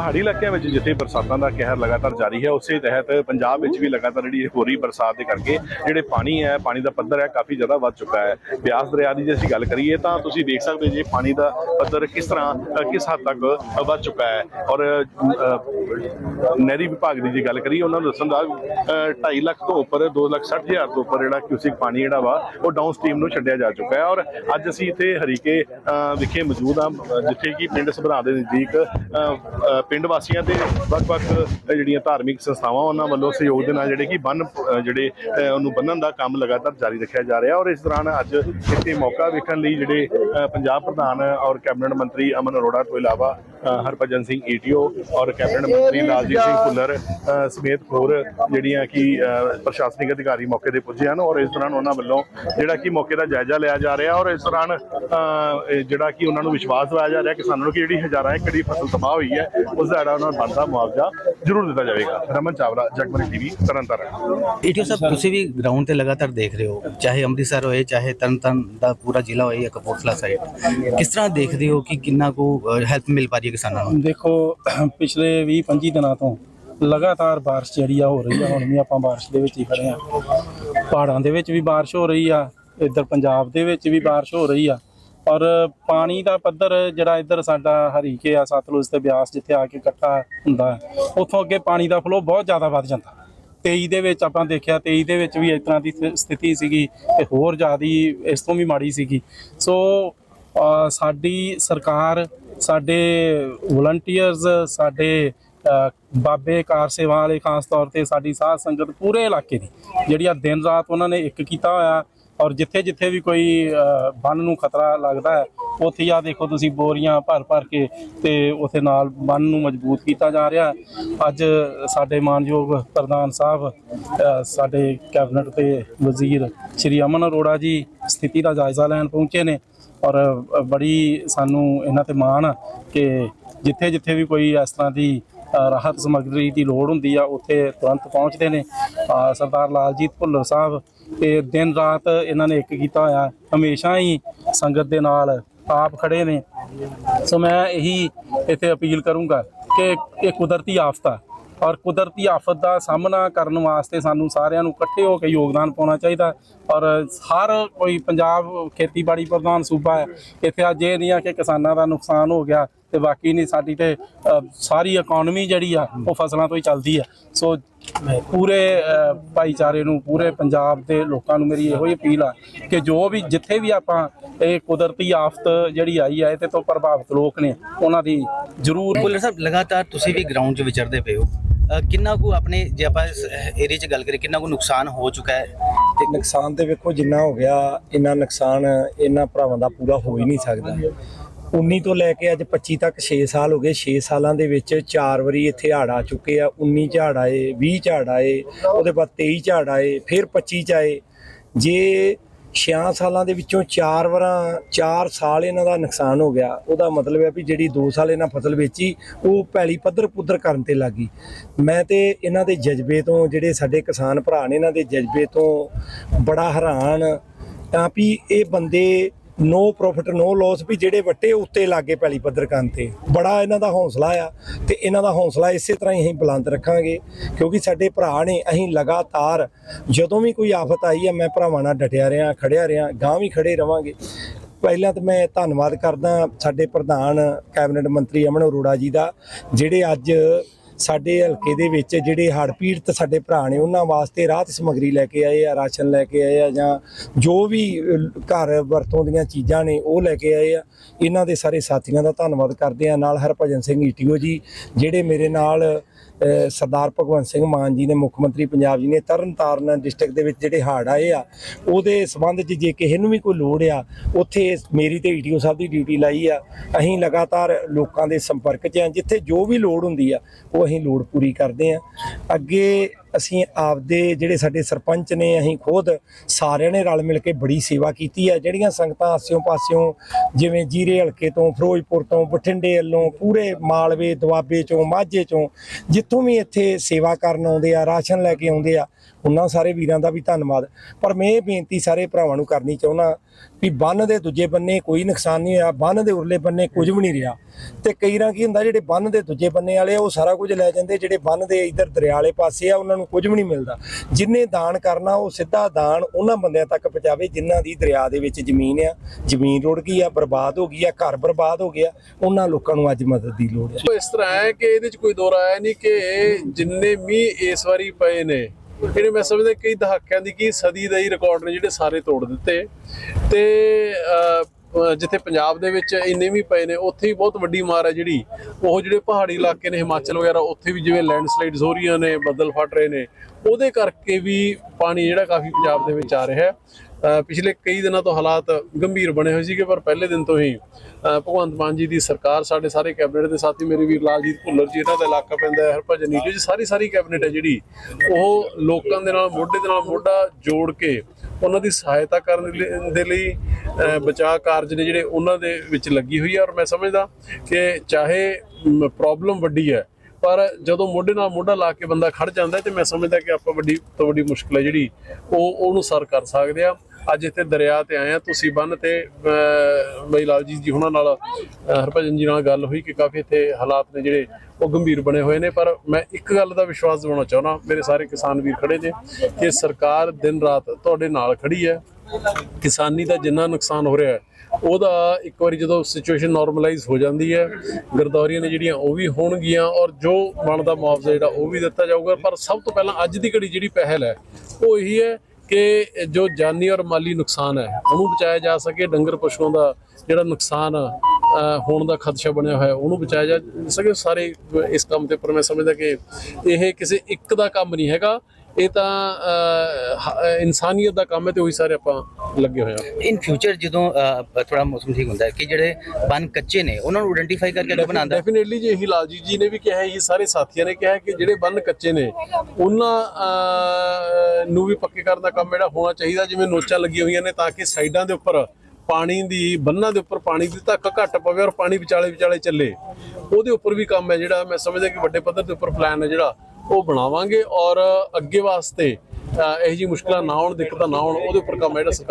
ਪਹਾੜੀ ਇਲਾਕਿਆਂ ਵਿੱਚ ਜਿੱਥੇ ਬਰਸਾਤਾਂ ਦਾ ਕਹਿਰ ਲਗਾਤਾਰ ਜਾਰੀ ਹੈ, ਉਸੇ ਤਹਿਤ ਪੰਜਾਬ ਵਿੱਚ ਵੀ ਲਗਾਤਾਰ ਜਿਹੜੀ ਹੋ ਰਹੀ ਬਰਸਾਤ ਦੇ ਕਰਕੇ ਜਿਹੜੇ ਪਾਣੀ ਹੈ, ਪਾਣੀ ਦਾ ਪੱਧਰ ਹੈ ਕਾਫੀ ਜ਼ਿਆਦਾ ਵੱਧ ਚੁੱਕਾ ਹੈ। ਬਿਆਸ ਦਰਿਆ ਦੀ ਜੇ ਅਸੀਂ ਗੱਲ ਕਰੀਏ ਤਾਂ ਤੁਸੀਂ ਦੇਖ ਸਕਦੇ ਜੇ ਪਾਣੀ ਦਾ ਪੱਧਰ ਕਿਸ ਤਰ੍ਹਾਂ ਕਿਸ ਹੱਦ ਤੱਕ ਵੱਧ ਚੁੱਕਾ ਹੈ। ਔਰ ਨਹਿਰੀ ਵਿਭਾਗ ਦੀ ਜੇ ਗੱਲ ਕਰੀਏ, ਉਹਨਾਂ ਨੂੰ ਦੱਸਣ ਦਾ 2.5 ਲੱਖ ਤੋਂ ਉੱਪਰ 2 ਲੱਖ 60 ਹਜ਼ਾਰ ਤੋਂ ਉੱਪਰ ਜਿਹੜਾ ਕਿਊਸਿਕ ਪਾਣੀ ਜਿਹੜਾ ਵਾ, ਉਹ ਡਾਊਨ ਸਟ੍ਰੀਮ ਨੂੰ ਛੱਡਿਆ ਜਾ ਚੁੱਕਾ ਹੈ। ਔਰ ਅੱਜ ਅਸੀਂ ਇੱਥੇ ਹਰੀਕੇ ਵਿਖੇ ਮੌਜੂਦ ਹਾਂ, ਜਿੱਥੇ ਕਿ ਪਿੰਡ ਸਭਰਾ ਦੇ ਨਜ਼ਦੀਕ ਪਿੰਡ ਵਾਸੀਆਂ ਤੇ ਵੱਖ-ਵੱਖ ਜਿਹੜੀਆਂ ਧਾਰਮਿਕ ਸੰਸਥਾਵਾਂ ਉਹਨਾਂ ਵੱਲੋਂ ਸਹਿਯੋਗ ਦੇ ਨਾਲ ਜਿਹੜੇ ਕਿ ਬੰਨ ਜਿਹੜੇ ਉਹਨੂੰ ਬੰਨਣ ਦਾ ਕੰਮ ਲਗਾਤਾਰ ਜਾਰੀ ਰੱਖਿਆ ਜਾ ਰਿਹਾ ਔਰ ਇਸ ਦੌਰਾਨ ਅੱਜ ਇੱਥੇ ਮੌਕਾ ਵੇਖਣ ਲਈ ਜਿਹੜੇ ਪੰਜਾਬ ਪ੍ਰਧਾਨ ਔਰ ਕੈਬਨਿਟ ਮੰਤਰੀ ਅਮਨ ਅਰੋੜਾ ਤੋਂ ਇਲਾਵਾ ਹਰਭਜਨ ਸਿੰਘ ਈਟੀਓ ਔਰ ਕੈਬਨਿਟ ਮੰਤਰੀ ਲਾਲਜੀਤ ਸਿੰਘ ਭੁੱਲਰ ਸਮੇਤ ਹੋਰ ਜਿਹੜੀਆਂ ਕਿ ਪ੍ਰਸ਼ਾਸਨਿਕ ਅਧਿਕਾਰੀ ਮੌਕੇ ਤੇ ਪੁੱਜੇ ਹਨ ਔਰ ਇਸ ਦੌਰਾਨ ਉਹਨਾਂ ਵੱਲੋਂ ਜਿਹੜਾ ਕਿ ਮੌਕੇ ਦਾ ਜਾਇਜ਼ਾ ਲਿਆ ਜਾ ਰਿਹਾ ਔਰ ਇਸ ਦੌਰਾਨ ਜਿਹੜਾ ਕਿ ਉਹਨਾਂ ਨੂੰ ਵਿਸ਼ਵਾਸ ਦਿਵਾਇਆ ਜਾ ਰਿਹਾ ਕਿਸਾਨਾਂ ਨੂੰ ਕਿ ਜਿਹੜੀ ਹਜ਼ਾਰਾਂ ਏਕੜ ਦੀ ਫਸਲ ਤਬਾਹ ਹੋਈ ਹੈ ਉਸ ਦਾ ਜਿਹੜਾ ਉਹਨਾਂ ਨੂੰ ਬਣਦਾ ਮੁਆਵਜ਼ਾ ਜ਼ਰੂਰ ਦਿੱਤਾ ਜਾਵੇਗਾ। ਰਮਨ ਚਾਵਲਾ ਜਗਮਨੀ ਟੀਵੀ ਤਰਨਤਾਰਨ। ਈਟੀਓ ਸਾਹਿਬ ਤੁਸੀਂ ਵੀ ਗਰਾਊਂਡ ਤੇ ਲਗਾਤਾਰ ਦੇਖ ਰਹੇ ਹੋ ਚਾਹੇ ਅੰਮ੍ਰਿਤਸਰ ਹੋਏ ਚਾਹੇ ਤਰਨਤਾਰਨ ਦਾ ਪੂਰਾ ਜ਼ਿਲ੍ਹਾ ਹੋਏ ਜਾਂ ਕਪੂਰਥਲਾ ਸਾਈਡ ਕਿਸ ਤਰ੍ਹਾਂ ਦੇਖਦੇ ਹੋ ਕਿ ਕਿੰਨਾ ਕੋ ਹੈਲਪ ਮਿਲ ਪਾ ਰਹੀ ਹੈ ਕਿਸਾਨਾਂ ਨੂੰ? ਦੇਖੋ, ਪਿਛਲੇ 20 25 ਦਿਨਾਂ ਤੋਂ ਲਗਾਤਾਰ ਬਾਰਿਸ਼ ਜਿਹੜੀ ਆ ਹੋ ਰਹੀ ਆ। ਹੁਣ ਵੀ ਆਪਾਂ ਬਾਰਿਸ਼ ਦੇ ਵਿੱਚ ਹੀ ਖੜੇ ਆ। ਪਹਾੜਾਂ ਦੇ ਵਿੱਚ ਵੀ ਬਾਰਿਸ਼ ਹੋ ਰਹੀ ਆ। ਇੱਧਰ ਪੰਜਾਬ ਦੇ ਵਿੱਚ ਵੀ ਬਾਰਿਸ਼ ਹੋ ਰਹੀ ਆ। ਔਰ ਪਾਣੀ ਦਾ ਪੱਧਰ ਜਿਹੜਾ ਇੱਧਰ ਸਾਡਾ ਹਰੀਕੇ ਆ, ਸਤਲੁਜ ਤੇ ਬਿਆਸ ਜਿੱਥੇ ਆ ਕੇ ਇਕੱਠਾ ਹੁੰਦਾ ਉੱਥੋਂ ਅੱਗੇ ਪਾਣੀ ਦਾ ਫਲੋ ਬਹੁਤ ਜ਼ਿਆਦਾ ਵੱਧ ਜਾਂਦਾ। 23 ਦੇ ਵਿੱਚ ਆਪਾਂ ਦੇਖਿਆ 23 ਦੇ ਵਿੱਚ ਵੀ ਇਸ ਤਰ੍ਹਾਂ ਦੀ ਸਥਿਤੀ ਸੀਗੀ ਤੇ ਹੋਰ ਜ਼ਿਆਦੀ ਇਸ ਤੋਂ ਵੀ ਮਾੜੀ ਸੀਗੀ। ਸੋ ਸਾਡੀ ਸਰਕਾਰ ਸਾਡੇ ਵਲੰਟੀਅਰਸ ਸਾਡੇ ਬਾਬੇ ਕਾਰ ਸੇਵਾ ਵਾਲੇ ਖਾਸ ਤੌਰ ਤੇ ਸਾਡੀ ਸਾਧ ਸੰਗਤ ਪੂਰੇ ਇਲਾਕੇ ਦੀ ਜਿਹੜੀ ਆ ਦਿਨ ਰਾਤ ਉਹਨਾਂ ਨੇ ਇੱਕ ਕੀਤਾ ਹੋਇਆ ਔਰ ਜਿੱਥੇ ਜਿੱਥੇ ਵੀ ਕੋਈ ਅ, ਬੰਨ ਨੂੰ ਖਤਰਾ ਲੱਗਦਾ ਹੈ ਉੱਥੇ ਆ ਦੇਖੋ ਤੁਸੀਂ ਬੋਰੀਆਂ ਭਰ ਭਰ ਕੇ ਤੇ ਉੱਥੇ ਨਾਲ ਬੰਨ ਨੂੰ ਮਜ਼ਬੂਤ ਕੀਤਾ ਜਾ ਰਿਹਾ ਅੱਜ ਸਾਡੇ ਮਾਨਯੋਗ ਪ੍ਰਧਾਨ ਸਾਹਿਬ ਸਾਡੇ ਕੈਬਨਿਟ ਦੇ ਵਜ਼ੀਰ ਸ਼੍ਰੀ ਅਮਨ ਅਰੋੜਾ ਜੀ ਸਥਿਤੀ ਦਾ ਜਾਇਜ਼ਾ ਲੈਣ ਪਹੁੰਚੇ ਨੇ। ਔਰ ਬੜੀ ਸਾਨੂੰ ਇਹਨਾਂ ਤੇ ਮਾਣ ਆ ਕਿ ਜਿੱਥੇ ਜਿੱਥੇ ਵੀ ਕੋਈ ਇਸ ਤਰ੍ਹਾਂ ਦੀ ਰਾਹਤ ਸਮੱਗਰੀ ਦੀ ਲੋੜ ਹੁੰਦੀ ਆ, ਉੱਥੇ ਤੁਰੰਤ ਪਹੁੰਚਦੇ ਨੇ। ਸਰਦਾਰ ਲਾਲਜੀਤ ਭੁੱਲਰ ਸਾਹਿਬ ਤੇ ਦਿਨ ਰਾਤ ਇਹਨਾਂ ਨੇ ਇੱਕ ਕੀਤਾ ਹੋਇਆ, ਹਮੇਸ਼ਾ ਹੀ ਸੰਗਤ ਦੇ ਨਾਲ ਆਪ ਖੜੇ ਨੇ। ਸੋ ਮੈਂ ਇਹੀ ਇੱਥੇ ਅਪੀਲ ਕਰੂੰਗਾ ਕਿ ਇਹ ਕੁਦਰਤੀ ਆਫਤ ਆ ਔਰ ਕੁਦਰਤੀ ਆਫਤ ਦਾ ਸਾਹਮਣਾ ਕਰਨ ਵਾਸਤੇ ਸਾਨੂੰ ਸਾਰਿਆਂ ਨੂੰ ਇਕੱਠੇ ਹੋ ਕੇ ਯੋਗਦਾਨ ਪਾਉਣਾ ਚਾਹੀਦਾ ਔਰ ਹਰ ਕੋਈ ਪੰਜਾਬ ਖੇਤੀਬਾੜੀ ਪ੍ਰਧਾਨ ਸੂਬਾ ਹੈ, ਇੱਥੇ ਅੱਜ ਇਹ ਨਹੀਂ ਆ ਕਿ ਕਿਸਾਨਾਂ ਦਾ ਨੁਕਸਾਨ ਹੋ ਗਿਆ। ਤੇ ਬਾਕੀ ਨਹੀਂ ਸਾਡੀ ਤੇ ਅ, ਸਾਰੀ ਇਕਨੋਮੀ ਜਿਹੜੀ ਆ ਉਹ ਫਸਲਾਂ ਤੋਂ ਹੀ ਚੱਲਦੀ ਆ। ਸੋ ਪੂਰੇ ਅ, ਭਾਈਚਾਰੇ ਨੂੰ ਪੂਰੇ ਪੰਜਾਬ ਦੇ ਲੋਕਾਂ ਨੂੰ ਮੇਰੀ ਇਹੋ ਹੀ ਅਪੀਲ ਆ ਕਿ ਜੋ ਵੀ ਜਿੱਥੇ ਵੀ ਆਪਾਂ ਇਹ ਕੁਦਰਤੀ ਆਫਤ ਜਿਹੜੀ ਆਈ ਹੈ ਇਹਦੇ ਤੋਂ ਪ੍ਰਭਾਵਿਤ ਲੋਕ ਨੇ ਉਹਨਾਂ ਦੀ ਜ਼ਰੂਰ ਭੁੱਲਰ ਸਾਹਿਬ ਲਗਾਤਾਰ ਤੁਸੀਂ ਵੀ ਗਰਾਊਂਡ 'ਚ ਵਿਚਰਦੇ ਪਏ ਹੋ। ਅ, ਕਿੰਨਾ ਕੋ ਆਪਣੇ ਜੇ ਆਪਾਂ ਇਸ ਏਰੀਆ 'ਚ ਗੱਲ ਕਰੀਏ ਕਿੰਨਾ ਕੋ ਨੁਕਸਾਨ ਹੋ ਚੁੱਕਾ ਹੈ? ਤੇ ਨੁਕਸਾਨ ਤੇ ਵੇਖੋ ਜਿੰਨਾ ਹੋ ਗਿਆ ਇੰਨਾ ਨੁਕਸਾਨ ਇਹਨਾਂ ਭਰਾਵਾਂ ਦਾ ਪੂਰਾ ਹੋ ਹੀ ਨਹੀਂ ਸਕਦਾ। 19 ਤੋਂ ਲੈ ਕੇ ਅੱਜ 25 ਤੱਕ 6 ਸਾਲ ਹੋ ਗਏ। 6 ਸਾਲਾਂ ਦੇ ਵਿੱਚ ਚਾਰ ਵਾਰੀ ਇੱਥੇ ਹਾੜ ਆ ਚੁੱਕੇ ਆ। 19 ਚ ਹੜ੍ਹ ਆਏ 20 ਝਾੜ ਆਏ, ਉਹਦੇ ਬਾਅਦ 23 ਝਾੜ ਆਏ, ਫਿਰ 25 ਚ ਆਏ। ਜੇ 6 ਸਾਲਾਂ ਦੇ ਵਿੱਚੋਂ ਚਾਰ ਵਾਰਾਂ 4 ਸਾਲ ਇਹਨਾਂ ਦਾ ਨੁਕਸਾਨ ਹੋ ਗਿਆ। ਉਹਦਾ ਮਤਲਬ ਹੈ ਵੀ ਜਿਹੜੀ 2 ਸਾਲ ਇਹਨਾਂ ਫਸਲ ਵੇਚੀ, ਉਹ ਪੈਲੀ ਪੱਧਰ ਪੁੱਧਰ ਕਰਨ ਤੇ ਲੱਗੀ ਮੈਂ ਤੇ ਇਹਨਾਂ ਦੇ ਜਜ਼ਬੇ ਤੋਂ, ਜਿਹੜੇ ਸਾਡੇ ਕਿਸਾਨ ਭਰਾ ਨੇ ਇਹਨਾਂ ਦੇ ਜਜ਼ਬੇ ਤੋਂ ਬੜਾ ਹੈਰਾਨ। ਤਾਂ ਵੀ ਇਹ ਬੰਦੇ ਨੋ ਪ੍ਰੋਫਿਟ ਨੋ ਲਾਸ ਵੀ ਜਿਹੜੇ ਵੱਟੇ ਉੱਤੇ ਲਾਗੇ ਪੈਲੀ ਪੱਧਰ ਕਰਨ ਤੇ। ਬੜਾ ਇਹਨਾਂ ਦਾ ਹੌਸਲਾ ਆ ਤੇ ਇਹਨਾਂ ਦਾ ਹੌਸਲਾ ਇਸੇ ਤਰ੍ਹਾਂ ਹੀ ਅਸੀਂ ਬੁਲੰਦ ਰੱਖਾਂਗੇ, ਕਿਉਂਕਿ ਸਾਡੇ ਭਰਾ ਨੇ ਅਸੀਂ ਲਗਾਤਾਰ ਜਦੋਂ ਵੀ ਕੋਈ ਆਫਤ ਆਈ ਹੈ ਮੈਂ ਭਰਾਵਾਂ ਨਾਲ ਡਟਿਆ ਰਿਹਾ, ਖੜਿਆ ਰਿਹਾ ਗਾਂ ਵੀ ਖੜੇ ਰਵਾਂਗੇ। ਪਹਿਲਾਂ ਤਾਂ ਮੈਂ ਧੰਨਵਾਦ ਕਰਦਾ ਸਾਡੇ ਪ੍ਰਧਾਨ ਕੈਬਨਿਟ ਮੰਤਰੀ ਅਮਨ ਅਰੋੜਾ ਜੀ ਦਾ, ਜਿਹੜੇ ਅੱਜ ਸਾਡੇ ਹਲਕੇ ਦੇ ਵਿੱਚ ਜਿਹੜੇ ਹੜ੍ਹ ਪੀੜਤ ਸਾਡੇ ਭਰਾ ਨੇ, ਉਹਨਾਂ ਵਾਸਤੇ ਰਾਹਤ ਸਮੱਗਰੀ ਲੈ ਕੇ ਆਏ ਆ, ਰਾਸ਼ਨ ਲੈ ਕੇ ਆਏ ਆ, ਜਾਂ ਜੋ ਵੀ ਘਰ ਵਰਤੋਂ ਦੀਆਂ ਚੀਜ਼ਾਂ ਨੇ, ਉਹ ਲੈ ਕੇ ਆਏ ਆ। ਇਹਨਾਂ ਦੇ ਸਾਰੇ ਸਾਥੀਆਂ ਦਾ ਧੰਨਵਾਦ ਕਰਦੇ ਆ। ਨਾਲ ਹਰਭਜਨ ਸਿੰਘ ਈਟੀਓ ਜੀ, ਜਿਹੜੇ ਮੇਰੇ ਨਾਲ ਸਰਦਾਰ ਭਗਵੰਤ ਸਿੰਘ ਮਾਨ ਜੀ ਨੇ, ਮੁੱਖ ਮੰਤਰੀ ਪੰਜਾਬ ਜੀ ਨੇ ਤਰਨਤਾਰਨ ਡਿਸਟ੍ਰਿਕਟ ਦੇ ਵਿੱਚ ਜਿਹੜੇ ਹੜ੍ਹ ਆਏ ਆ, ਉਹਦੇ ਸਬੰਧ 'ਚ ਜੇ ਕਿਸੇ ਨੂੰ ਵੀ ਕੋਈ ਲੋੜ ਆ, ਉੱਥੇ ਮੇਰੀ ਤੇ ਈਟੀਓ ਸਾਹਿਬ ਦੀ ਡਿਊਟੀ ਲਾਈ ਆ। ਅਸੀਂ ਲਗਾਤਾਰ ਲੋਕਾਂ ਦੇ ਸੰਪਰਕ 'ਚ ਆ, ਜਿੱਥੇ ਜੋ ਵੀ ਲੋੜ ਹੁੰਦੀ ਆ, ਉਹ ਅਸੀਂ ਲੋੜ ਪੂਰੀ ਕਰਦੇ ਆ। ਅੱਗੇ ਅਸੀਂ ਆਪਦੇ ਜਿਹੜੇ ਸਾਡੇ ਸਰਪੰਚ ਨੇ, ਅਸੀਂ ਖੁਦ ਸਾਰਿਆਂ ਨੇ ਰਲ ਮਿਲ ਕੇ ਬੜੀ ਸੇਵਾ ਕੀਤੀ ਹੈ। ਜਿਹੜੀਆਂ ਸੰਗਤਾਂ ਆਸਿਓਂ ਪਾਸਿਓਂ ਜਿਵੇਂ ਜੀਰੇ ਹਲਕੇ ਤੋਂ, ਫਿਰੋਜ਼ਪੁਰ ਤੋਂ, ਬਠਿੰਡੇ ਵੱਲੋਂ, ਪੂਰੇ ਮਾਲਵੇ, ਦੁਆਬੇ ਚੋਂ, ਮਾਝੇ ਚੋਂ, ਜਿੱਥੋਂ ਵੀ ਇੱਥੇ ਸੇਵਾ ਕਰਨ ਆਉਂਦੇ ਆ, ਰਾਸ਼ਨ ਲੈ ਕੇ ਆਉਂਦੇ ਆ ਉਹਨਾਂ ਸਾਰੇ ਵੀਰਾਂ ਦਾ ਵੀ ਧੰਨਵਾਦ। ਪਰ ਮੈਂ ਇਹ ਬੇਨਤੀ ਸਾਰੇ ਭਰਾਵਾਂ ਨੂੰ ਕਰਨੀ ਚਾਹੁੰਦਾ ਵੀ ਬੰਨ ਦੇ ਦੂਜੇ ਬੰਨੇ ਕੋਈ ਨੁਕਸਾਨ ਨਹੀਂ ਹੋਇਆ, ਬੰਨ ਦੇ ਉਰਲੇ ਬੰਨੇ ਕੁਝ ਵੀ ਨਹੀਂ ਰਿਹਾ। ਤੇ ਕਈ ਰਾਂ ਕੀ ਹੁੰਦਾ, ਜਿਹੜੇ ਬੰਨ ਦੇ ਦੂਜੇ ਬੰਨੇ ਵਾਲੇ ਉਹ ਸਾਰਾ ਕੁਝ ਲੈ ਜਾਂਦੇ, ਜਿਹੜੇ ਬੰਨ ਦੇ ਇਧਰ ਦਰਿਆ ਪਾਸੇ ਆ, ਉਹਨਾਂ ਨੂੰ ਕੁਝ ਵੀ ਨਹੀਂ ਮਿਲਦਾ। ਜਿੰਨੇ ਦਾਨ ਕਰਨਾ, ਉਹ ਸਿੱਧਾ ਦਾਨ ਉਹਨਾਂ ਬੰਦਿਆਂ ਤੱਕ ਪਹੁੰਚਾਵੇ, ਜਿਨ੍ਹਾਂ ਦੀ ਦਰਿਆ ਦੇ ਵਿੱਚ ਜ਼ਮੀਨ ਆ। ਜ਼ਮੀਨ ਰੁੜ ਗਈ ਆ, ਬਰਬਾਦ ਹੋ ਗਈ ਆ, ਘਰ ਬਰਬਾਦ ਹੋ ਗਿਆ, ਉਹਨਾਂ ਲੋਕਾਂ ਨੂੰ ਅੱਜ ਮਦਦ ਦੀ ਲੋੜ ਹੈ ਇਸ ਤਰ੍ਹਾਂ ਹੈ ਕਿ ਇਹਦੇ 'ਚ ਕੋਈ ਦੋ ਰਾਏ ਨਹੀਂ ਕਿ ਜਿੰਨੇ ਮੀਂਹ ਇਸ ਵਾਰੀ ਪਏ ਨੇ ਇਹਨੇ ਮੈਂ ਸਮਝਦਾ ਕਈ ਦਹਾਕਿਆਂ ਦੀ ਕੀ ਸਦੀ ਦਾ ਹੀ ਰਿਕਾਰਡ ਨੇ ਜਿਹੜੇ ਸਾਰੇ ਤੋੜ ਦਿੱਤੇ। ਤੇ ਜਿੱਥੇ ਪੰਜਾਬ ਦੇ ਵਿੱਚ ਇੰਨੇ ਵੀ ਪਏ ਨੇ, ਉੱਥੇ ਹੀ ਬਹੁਤ ਵੱਡੀ ਮਾਰ ਹੈ ਜਿਹੜੀ। ਉਹ ਜਿਹੜੇ ਪਹਾੜੀ ਇਲਾਕੇ ਨੇ, ਹਿਮਾਚਲ ਵਗੈਰਾ, ਉੱਥੇ ਵੀ ਜਿਵੇਂ ਲੈਂਡਸਲਾਈਡਸ ਹੋ ਰਹੀਆਂ ਨੇ, ਬੱਦਲ ਫਟ ਰਹੇ ਨੇ, ਉਹਦੇ ਕਰਕੇ ਵੀ ਪਾਣੀ ਜਿਹੜਾ ਕਾਫੀ ਪੰਜਾਬ ਦੇ ਵਿੱਚ ਆ ਰਿਹਾ ਹੈ। ਪਿਛਲੇ ਕਈ ਦਿਨਾਂ ਤੋਂ ਹਾਲਾਤ ਗੰਭੀਰ ਬਣੇ ਹੋਏ ਸੀਗੇ, ਪਰ ਪਹਿਲੇ ਦਿਨ ਤੋਂ ਹੀ ਭਗਵੰਤ ਮਾਨ ਜੀ ਦੀ ਸਰਕਾਰ ਸਾਡੇ ਸਾਰੇ ਕੈਬਨਿਟ ਦੇ ਸਾਥੀ, ਮੇਰੇ ਵੀਰ ਲਾਲਜੀਤ ਭੁੱਲਰ ਜੀ, ਇਹਨਾਂ ਦਾ ਇਲਾਕਾ ਪੈਂਦਾ ਹੈ, ਹਰਭਜਨ ਨੀਟੂ ਜੀ, ਸਾਰੀ ਸਾਰੀ ਕੈਬਨਿਟ ਹੈ ਜਿਹੜੀ, ਉਹ ਲੋਕਾਂ ਦੇ ਨਾਲ, ਮੋਢੇ ਦੇ ਨਾਲ ਮੋਢਾ ਜੋੜ ਕੇ ਉਹਨਾਂ ਦੀ ਸਹਾਇਤਾ ਕਰਨ ਦੇ ਲਈ- ਬਚਾਅ ਕਾਰਜ ਨੇ ਜਿਹੜੇ ਉਹਨਾਂ ਦੇ ਵਿੱਚ ਲੱਗੀ ਹੋਈ ਹੈ। ਔਰ ਮੈਂ ਸਮਝਦਾ ਕਿ ਚਾਹੇ ਪ੍ਰੋਬਲਮ ਵੱਡੀ ਹੈ, ਪਰ ਜਦੋਂ ਮੋਢੇ ਨਾਲ ਮੋਢਾ ਲਾ ਕੇ ਬੰਦਾ ਖੜ ਜਾਂਦਾ ਹੈ, ਤੇ ਮੈਂ ਸਮਝਦਾ ਕਿ ਆਪਾਂ ਵੱਡੀ ਤੋਂ ਵੱਡੀ ਮੁਸ਼ਕਲ ਹੈ ਜਿਹੜੀ, ਉਹ, ਉਹਨੂੰ ਸਰ ਕਰ ਸਕਦੇ ਆ। ਅੱਜ ਇੱਥੇ ਦਰਿਆ ਤੇ ਆਏ ਆ। ਤੁਸੀਂ ਬੰਨ ਤੇ ਬਈ ਲਾਲਜੀਤ ਜੀ ਉਹਨਾਂ ਨਾਲ ਹਰਭਜਨ ਜੀ ਨਾਲ ਗੱਲ ਹੋਈ ਕਿ ਕਾਫੀ ਇੱਥੇ ਹਾਲਾਤ ਨੇ ਜਿਹੜੇ ਉਹ ਗੰਭੀਰ ਬਣੇ ਹੋਏ ਨੇ। ਪਰ ਮੈਂ ਇੱਕ ਗੱਲ ਦਾ ਵਿਸ਼ਵਾਸ ਦਿਵਾਉਣਾ ਚਾਹੁੰਦਾ, ਮੇਰੇ ਸਾਰੇ ਕਿਸਾਨ ਵੀਰ ਖੜੇ ਨੇ, ਕਿ ਸਰਕਾਰ ਦਿਨ ਰਾਤ ਤੁਹਾਡੇ ਨਾਲ ਖੜੀ ਹੈ। ਕਿਸਾਨੀ ਦਾ ਜਿੰਨਾ ਨੁਕਸਾਨ ਹੋ ਰਿਹਾ ਹੈ, ਉਹਦਾ ਇੱਕ ਵਾਰੀ ਜਦੋਂ ਸਿਚੁਏਸ਼ਨ ਨਾਰਮਲਾਈਜ਼ ਹੋ ਜਾਂਦੀ ਹੈ, ਗਰਦੌਰੀਆਂ ਨੇ ਜਿਹੜੀਆਂ ਉਹ ਵੀ ਹੋਣਗੀਆਂ ਔਰ ਜੋ ਬਣਦਾ ਮੁਆਵਜ਼ਾ ਜਿਹੜਾ ਉਹ ਵੀ ਦਿੱਤਾ ਜਾਊਗਾ। ਪਰ ਸਭ ਤੋਂ ਪਹਿਲਾਂ ਅੱਜ ਦੀ ਘੜੀ ਜਿਹੜੀ ਪਹਿਲ ਹੈ, ਉਹ ਇਹੀ ਹੈ ਕਿ ਜੋ ਜਾਨੀ ਔਰ ਮਾਲੀ ਨੁਕਸਾਨ ਹੈ, ਉਹਨੂੰ ਬਚਾਇਆ ਜਾ ਸਕੇ, ਡੰਗਰ ਪਸ਼ੂਆਂ ਦਾ ਜਿਹੜਾ ਨੁਕਸਾਨ ਹੋਣ ਦਾ ਖਦਸ਼ਾ ਬਣਿਆ ਹੋਇਆ, ਉਹਨੂੰ ਬਚਾਇਆ ਜਾ ਸਕੇ। ਸਾਰੇ ਇਸ ਕੰਮ ਦੇ ਉੱਪਰ ਮੈਂ ਸਮਝਦਾ ਕਿ ਇਹ ਕਿਸੇ ਇੱਕ ਦਾ ਕੰਮ ਨਹੀਂ ਹੈਗਾ। ਇਹ ਤਾਂ ਇਨਸਾਨੀਅਤ ਦਾ ਕੰਮ ਹੈ ਤੇ ਉਹੀ ਸਾਰੇ ਆਪਾਂ ਲੱਗੇ ਹੋਏ ਆ। ਇਨ ਫਿਊਚਰ ਜਦੋਂ ਥੋੜਾ ਮੌਸਮ ਠੀਕ ਹੁੰਦਾ ਹੈ ਕਿ ਜਿਹੜੇ ਬਨ ਕੱਚੇ ਨੇ ਉਹਨਾਂ ਨੂੰ ਆਇਡੈਂਟੀਫਾਈ ਕਰਕੇ ਅੱਗੇ ਬਣਾਉਂਦਾ ਡੈਫੀਨਿਟਲੀ ਜੀ ਇਹੀ ਲਾਲਜੀਤ ਜੀ ਨੇ ਵੀ ਕਿਹਾ ਇਹ ਸਾਰੇ ਸਾਥੀਆਂ ਨੇ ਕਿਹਾ ਕਿ ਜਿਹੜੇ ਬੰਨ ਕੱਚੇ ਨੇ ਉਹਨਾਂ ਨੂੰ ਵੀ ਪੱਕੇ ਕਰਨ ਦਾ ਕੰਮ ਜਿਹੜਾ ਹੋਣਾ ਚਾਹੀਦਾ ਜਿਵੇਂ ਨੋਚਾਂ ਲੱਗੀਆਂ ਹੋਈਆਂ ਨੇ ਤਾਂ ਕਿ ਸਾਈਡਾਂ ਦੇ ਉੱਪਰ ਪਾਣੀ ਦੀ ਬੰਨਾਂ ਦੇ ਉੱਪਰ ਪਾਣੀ ਦੀ ਧੱਕ ਘੱਟ ਪਵੇ ਔਰ ਪਾਣੀ ਵਿਚਾਲੇ ਵਿਚਾਲੇ ਚੱਲੇ। ਉਹਦੇ ਉੱਪਰ ਵੀ ਕੰਮ ਹੈ ਜਿਹੜਾ ਮੈਂ ਸਮਝਦਾ ਕਿ ਵੱਡੇ ਪੱਧਰ ਦੇ ਉੱਪਰ ਪਲਾਨ ਹੈ ਜਿਹੜਾ ਉਹ ਬਣਾਵਾਂਗੇ ਔਰ ਅੱਗੇ ਵਾਸਤੇ ਇਹੋ ਜਿਹੀ ਮੁਸ਼ਕਲਾਂ ਨਾ ਆਉਣ ਦਿੱਕਤਾਂ ਨਾ ਆਉਣ ਉਹਦੇ ਉੱਪਰ ਕੰਮ ਹੈ ਜਿਹੜਾ ਸਰਕਾਰ